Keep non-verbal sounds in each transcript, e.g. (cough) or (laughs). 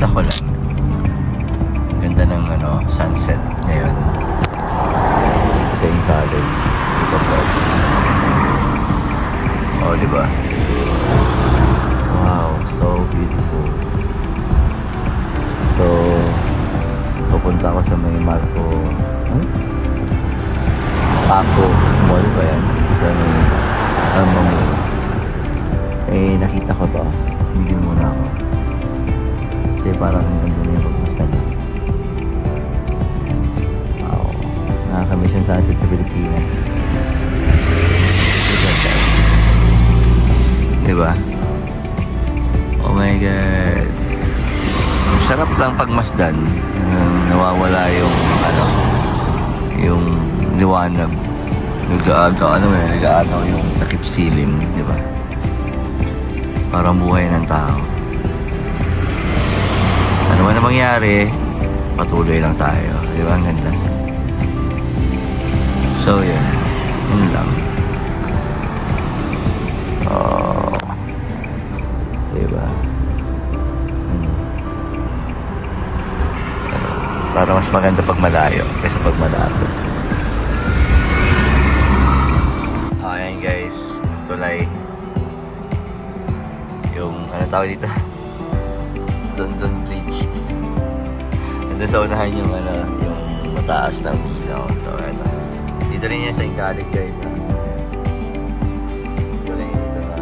lang. Ganda ng ano, sunset ngayon. Sa yung college. Ito po. Oh, di ba? Wow, so beautiful. So, pupunta ako sa may Marco, hmm? Paco Mall ba yan? Sa may Alma Mall. Eh, nakita ko to. Bigyan muna ako. Kasi parang ang ganda niya pagmusta niya. Wow. Nakakamiss yung sunset sa Pilipinas. Diba? Oh my God. Sarap lang pagmasdan. Nawawala yung ano, yung liwanag. Nag-aagaw, ano eh, nag-aagaw yung takip silim, di ba? Parang buhay ng tao. Ano man na mangyari, patuloy lang tayo. Di ba? Ang ganda. So, yun. Yun lang. Oh. Di ba? Ano? Para mas maganda pag malayo kaysa pag malapit. Ayan guys, tulay. Yung ano tawag dito? (laughs) London Bridge. Nandun sa unahan yung ano, yung mataas ng ilaw. So, eto. Dito rin yan sa Incalic guys. ah. Dito rin dito na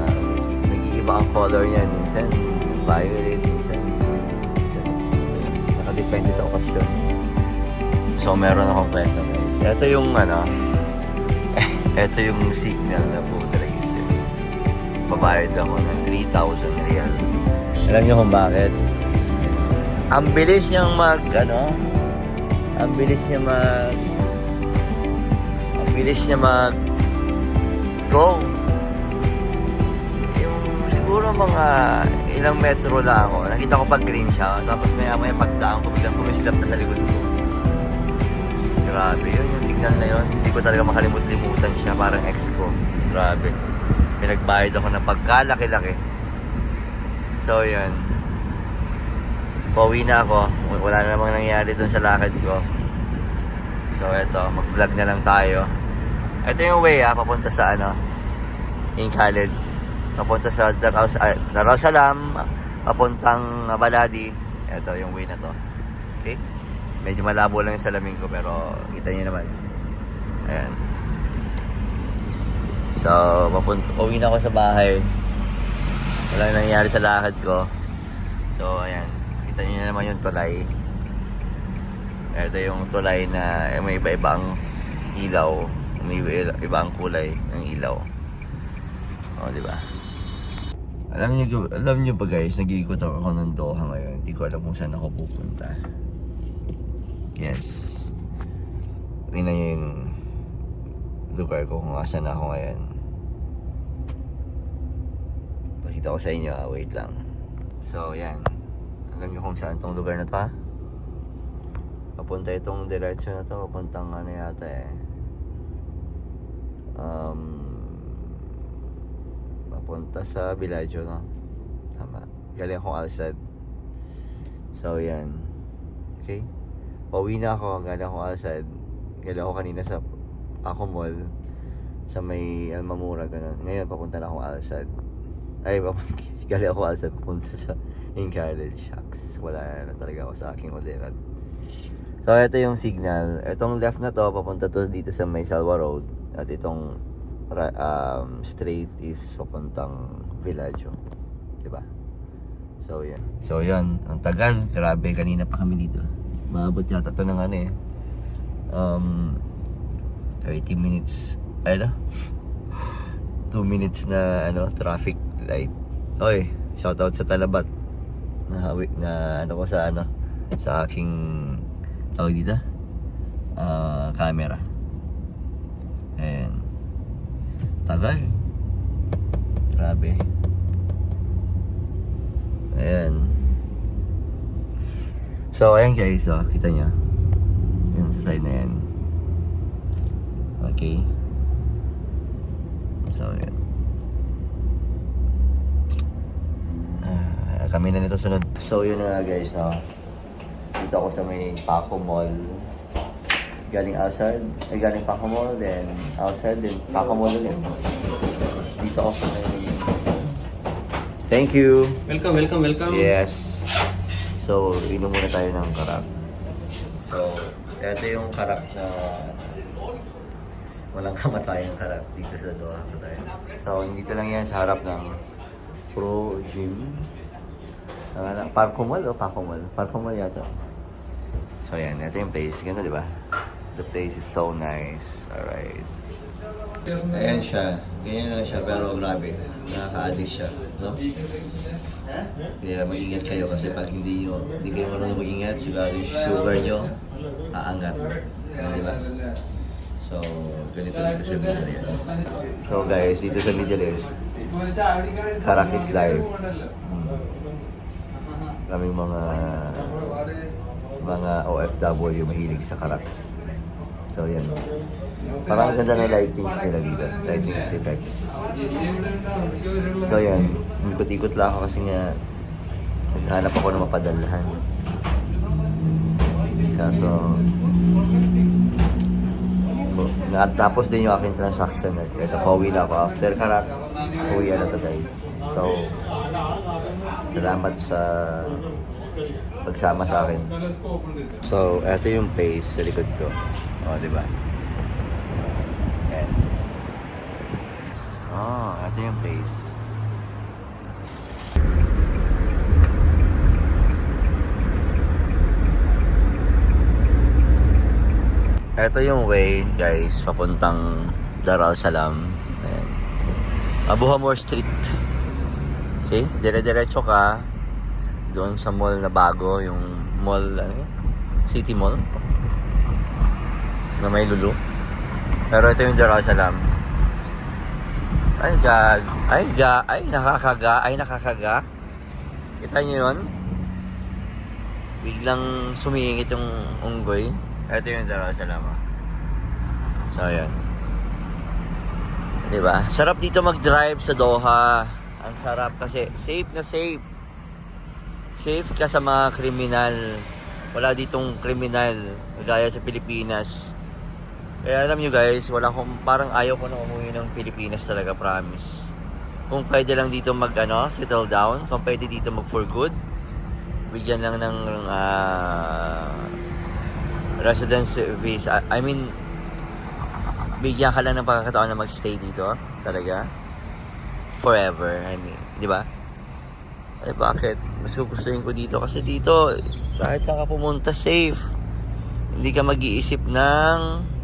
nag-iiba ang color niyan. Minsan violet, minsan, minsan nakadepende sa okasyon. So, meron akong kwento guys. Ito yung ano, (laughs) ito yung signal na po talaga. Babayad ako ng 3,000 real. Alam niyo kung bakit? Ang bilis niyang mag, ano? Ang bilis niya mag... Ang bilis niya mag... Go! Yung siguro mga ilang metro lang ako. Nakita ko pag green siya. Tapos maya maya pagdaan ko, biglang pumislap na sa likod ko. Grabe yun, yung signal na yun. Hindi ko talaga makalimut-limutan siya. Parang ex ko. Grabe. Pinagbayad ako ng pagkalaki-laki. So, yun. Pauwi na ako. Wala na namang nangyari dun sa lakad ko. So, eto. Mag-vlog na lang tayo. Ito yung way, ah. Papunta sa, ano, in Khaled. Papunta sa Daraus ah, Darussalam. Papuntang Baladi. Ito yung way na to. Okay? Medyo malabo lang yung salamin ko pero kita niyo naman. Ayan. So, papunta, uwi na ako sa bahay. Wala nang nangyari sa lakad ko. So, ayan. Kita niyo naman yung tulay. Ito yung tulay na eh, may iba-ibang ilaw. May iba- ibang kulay ng ilaw. O, di ba? Alam niyo, alam niyo ba guys, nag-iikot ako ng Doha ngayon. Hindi ko alam kung saan ako pupunta. Yes. Tingnan niyo yung lugar ko kung asan ako ngayon. Pakita ko sa inyo ah, wait lang. So, yan. Alam niyo kung saan tong lugar na to ha? Papunta itong diretso na to, papuntang ano yata eh. Um, papunta sa Villaggio, no? Tama. Galing akong Alsad. So, yan. Okay? Pauwi na ako, galing akong Alsad. Galing ako kanina sa Paco Mall. Sa may Almamura, ganun. Ngayon, papunta na akong Alsad. Ay, (laughs) papunta, galing ako Alsad, papunta sa in college. Shucks, wala na talaga ako sa aking ulirat. So, ito yung signal. Itong left na to, papunta to dito sa may Salwa Road. At itong um, straight is papuntang Villaggio. Diba? So, yan. So, yan. Ang tagal. Grabe. Kanina pa kami dito. Maabot yata to ng ano eh. Um, 30 minutes. Ay na? 2 (laughs) minutes na ano, traffic light. Oy, shoutout sa Talabat. Na, na ano ko sa ano, sa aking tawag dito? Ah, camera. Ayan. Tagal. Grabe. Ayan. So, ayan guys, oh, kita niyo. Yung sa side na yan. Okay. So, ayan. Ah, kami na nito sunod. So yun na nga guys, no. Dito ako sa may Paco Mall. Galing outside, ay galing Paco Mall, then outside, then Paco Mall ulit. Dito ako sa may... Thank you! Welcome, welcome, welcome. Yes. So, inom muna tayo ng karak. So, ito yung karak na walang kamatayang karak dito sa Doha Qatar. So, dito lang yan sa harap ng Pro Gym. Uh, Parco Mall o Paco Mall? Parco Mall yata. So, yan. Ito yung place. Ganda, di ba? The place is so nice. Alright. Ayan siya. Ganyan lang siya pero grabe. Nakaka-addict siya. No? Kaya mag-ingat kayo kasi pag hindi nyo, hindi kayo marunong mag-ingat, siguro yung sugar nyo, aangat. Ano, di? So, ganito dito sa Middle. So guys, dito sa Middle East, Karak is live. Hmm. Maraming mga mga OFW mahilig sa karak. So yan. Parang ang ganda ng lightings nila dito. Lightings effects. So yan. Ikot-ikot lang ako kasi nga naghanap ako ng mapadalhan. Kaso natapos din yung aking transaction ito pauwi na ako after karak uwi na to guys. So salamat sa pagsama sa akin. So ito yung face sa likod ko. O di ba? Yan oh ito yung face. Ito yung way, guys, papuntang Dar al Salam. Ayan. Abu Hamor Street. See? Dire-diretso ka doon sa mall na bago, yung mall, ano yun? City Mall. Na may lulu. Pero ito yung Dar Salam. Ay, God. Ay, ga. Ay, nakakaga. Ay, nakakaga. Kita niyo yun? Biglang sumingit yung unggoy. Ito yung Dar al Salam. ah. So, ayan. Di ba? Sarap dito mag-drive sa Doha. Ang sarap kasi safe na safe. Safe ka sa mga kriminal. Wala ditong kriminal gaya sa Pilipinas. Kaya alam nyo guys, wala akong, parang ayaw ko na umuwi ng Pilipinas talaga, promise. Kung pwede lang dito mag, ano, settle down, kung pwede dito mag for good, bigyan lang ng ah, residence visa. I mean, bigyan ka lang ng pagkakataon na magstay dito. Talaga. Forever. I mean, di ba? Eh bakit? Mas gugustuhin ko dito. Kasi dito, kahit saan ka pumunta, safe. Hindi ka mag-iisip ng...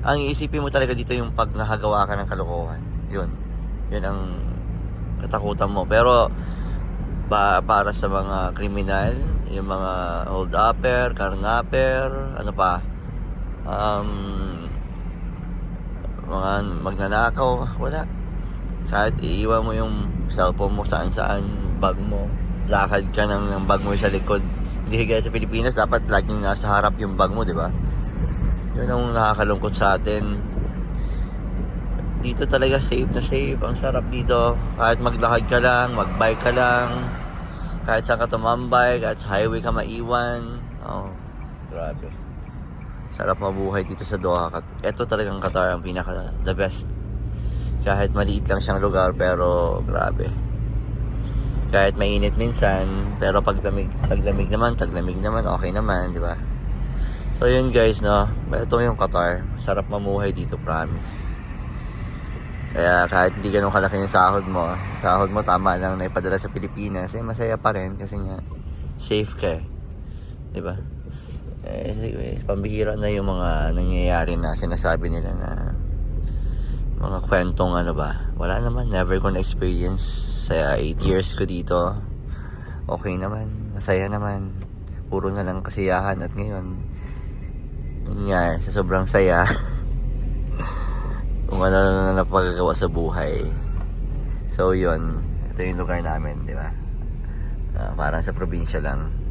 Ang iisipin mo talaga dito yung pag nakagawa ka ng kalokohan. Yun. Yun ang katakutan mo. Pero, pa, para sa mga kriminal, yung mga hold upper, carnapper, ano pa, um, mga magnanakaw, wala. Kahit iiwan mo yung cellphone mo saan saan, bag mo, lakad ka ng, ng bag mo sa likod. Hindi kaya sa Pilipinas, dapat laging nasa harap yung bag mo, di ba? Yun ang nakakalungkot sa atin. Dito talaga safe na safe. Ang sarap dito. Kahit maglakad ka lang, magbike ka lang, kahit saan ka tumambay, kahit sa highway ka maiwan. Oh, grabe. Sarap mabuhay dito sa Doha. Ito talagang Qatar ang pinaka the best. Kahit maliit lang siyang lugar pero grabe. Kahit mainit minsan, pero pag lamig, taglamig naman, taglamig naman, okay naman, di ba? So yun guys, no. Ito yung Qatar. Sarap mamuhay dito, promise. Kaya kahit hindi ganun kalaki yung sahod mo, sahod mo tama lang na ipadala sa Pilipinas, eh masaya pa rin kasi nga safe ka eh. Di ba? Eh, sige, pambihira na yung mga nangyayari na sinasabi nila na mga kwentong ano ba. Wala naman, never ko na-experience sa 8 years ko dito. Okay naman, masaya naman. Puro na lang kasiyahan at ngayon, yun nga, sa sobrang saya, (laughs) kung ano na napagagawa sa buhay. So yun, ito yung lugar namin, di ba? Ah, parang sa probinsya lang.